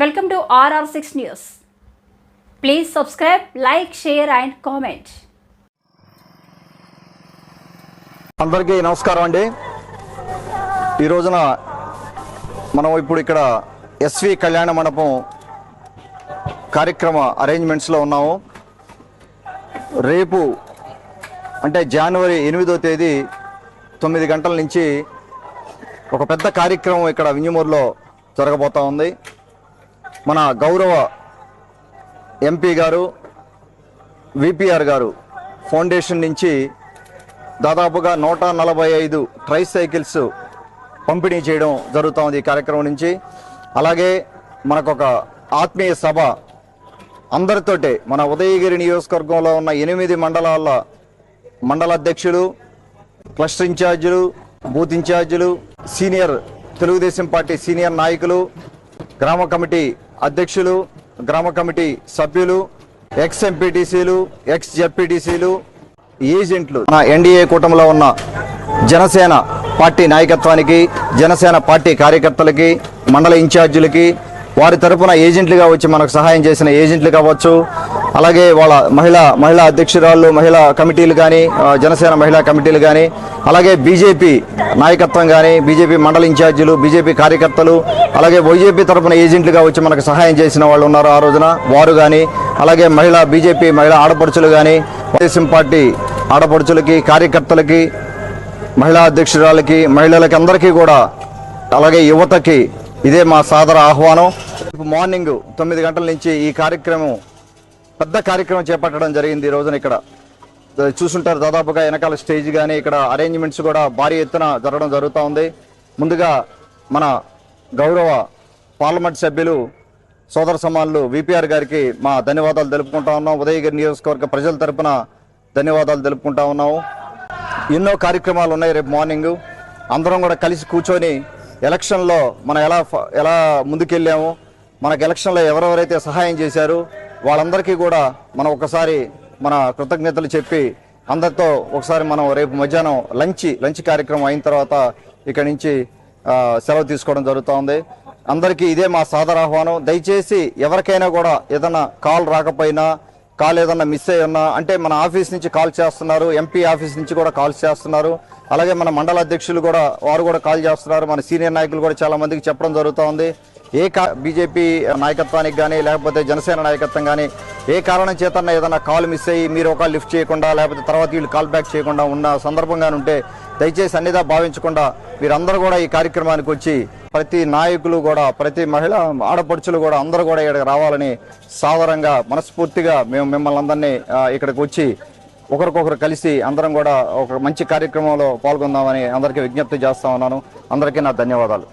Welcome to RR six news please subscribe like share and comment అందరికీ నమస్కారం అండి. ఈ రోజున మనం ఇప్పుడు ఇక్కడ ఎస్వి కళ్యాణ మండపం కార్యక్రమ అరేంజ్మెంట్స్లో ఉన్నాము. రేపు అంటే జనవరి ఎనిమిదో తేదీ తొమ్మిది గంటల నుంచి ఒక పెద్ద కార్యక్రమం ఇక్కడ వింజమూరులో జరగబోతా ఉంది. మన గౌరవ ఎంపీ గారు విపిఆర్ గారు ఫౌండేషన్ నుంచి దాదాపుగా నూట నలభై ఐదు ట్రై సైకిల్స్ పంపిణీ చేయడం జరుగుతూ ఉంది ఈ కార్యక్రమం నుంచి. అలాగే మనకొక ఆత్మీయ సభ అందరితోటే మన ఉదయగిరి నియోజకవర్గంలో ఉన్న ఎనిమిది మండలాల మండల అధ్యక్షులు క్లస్టర్ ఇన్ఛార్జీలు బూత్ ఇన్ఛార్జీలు సీనియర్ తెలుగుదేశం పార్టీ సీనియర్ నాయకులు గ్రామ కమిటీ అధ్యక్షులు గ్రామ కమిటీ సభ్యులు ఎక్స్ ఎంపీటీసీలు ఎక్స్ జెడ్పీటీసీలు ఏజెంట్లు. నా ఎన్డీఏ కూటమిలో ఉన్న జనసేన పార్టీ నాయకత్వానికి జనసేన పార్టీ కార్యకర్తలకి మండల ఇన్ఛార్జీలకి వారి తరపున ఏజెంట్లుగా వచ్చి మనకు సహాయం చేసిన ఏజెంట్లు కావచ్చు అలాగే వాళ్ళ మహిళా మహిళా అధ్యక్షురాళ్ళు మహిళా కమిటీలు కానీ జనసేన మహిళా కమిటీలు కానీ అలాగే బీజేపీ నాయకత్వం కానీ బీజేపీ మండల ఇన్ఛార్జీలు బీజేపీ కార్యకర్తలు అలాగే వైజేపీ తరపున ఏజెంట్లుగా వచ్చి మనకు సహాయం చేసిన వాళ్ళు ఉన్నారు ఆ రోజున. వారు కానీ అలాగే మహిళా బీజేపీ మహిళా ఆడపడుచులు కానీ తెలుగుదేశం పార్టీ ఆడపడుచులకి కార్యకర్తలకి మహిళా అధ్యక్షురాలకి మహిళలకి అందరికీ కూడా అలాగే యువతకి ఇదే మా సాదర ఆహ్వానం. రేపు మార్నింగ్ తొమ్మిది గంటల నుంచి ఈ కార్యక్రమం పెద్ద కార్యక్రమం చేపట్టడం జరిగింది ఈ రోజున ఇక్కడ. చూసుంటారు దాదాపుగా వెనకాల స్టేజ్ కానీ ఇక్కడ అరేంజ్మెంట్స్ కూడా భారీ ఎత్తున జరగడం జరుగుతూ ఉంది. ముందుగా మన గౌరవ పార్లమెంట్ సభ్యులు సోదర సమానులు విపిఆర్ గారికి మా ధన్యవాదాలు తెలుపుకుంటా ఉన్నాం. ఉదయగిరి నియోజకవర్గ ప్రజల తరపున ధన్యవాదాలు తెలుపుకుంటా ఉన్నాము. ఎన్నో కార్యక్రమాలు ఉన్నాయి రేపు మార్నింగ్. అందరం కూడా కలిసి కూర్చొని ఎలక్షన్లో మనం ఎలా ఎలా ముందుకెళ్ళాము మనకు ఎలక్షన్లో ఎవరెవరైతే సహాయం చేశారు వాళ్ళందరికీ కూడా మనం ఒకసారి మన కృతజ్ఞతలు చెప్పి అందరితో ఒకసారి మనం రేపు మధ్యాహ్నం లంచ్ లంచ్ కార్యక్రమం అయిన తర్వాత ఇక్కడి నుంచి సెలవు తీసుకోవడం జరుగుతుంది. అందరికీ ఇదే మా సాదర ఆహ్వానం. దయచేసి ఎవరికైనా కూడా ఏదైనా కాల్ రాకపోయినా కాల్ ఏదన్నా మిస్ అయ్యి ఉన్నా అంటే మన ఆఫీస్ నుంచి కాల్ చేస్తున్నారు ఎంపీ ఆఫీస్ నుంచి కూడా కాల్ చేస్తున్నారు. అలాగే మన మండల అధ్యక్షులు కూడా వారు కూడా కాల్ చేస్తున్నారు. మన సీనియర్ నాయకులు కూడా చాలా మందికి చెప్పడం జరుగుతూ ఉంది ఏ కా బీజేపీ నాయకత్వానికి కానీ లేకపోతే జనసేన నాయకత్వం కానీ ఏ కారణం చేతన్నా ఏదైనా కాల్ మిస్ అయ్యి మీరు ఒక లిఫ్ట్ చేయకుండా లేకపోతే తర్వాత వీళ్ళు కాల్ బ్యాక్ చేయకుండా ఉన్న సందర్భంగా ఉంటే దయచేసి అన్నిదా భావించకుండా మీరందరూ కూడా ఈ కార్యక్రమానికి వచ్చి ప్రతి నాయకులు కూడా ప్రతి మహిళ ఆడపడుచులు కూడా అందరూ కూడా ఇక్కడికి రావాలని సాధారణంగా మనస్ఫూర్తిగా మేము మిమ్మల్ని అందరినీ ఇక్కడికి వచ్చి ఒకరికొకరు కలిసి అందరం కూడా ఒక మంచి కార్యక్రమంలో పాల్గొందామని అందరికీ విజ్ఞప్తి చేస్తా ఉన్నాను. అందరికీ నా ధన్యవాదాలు.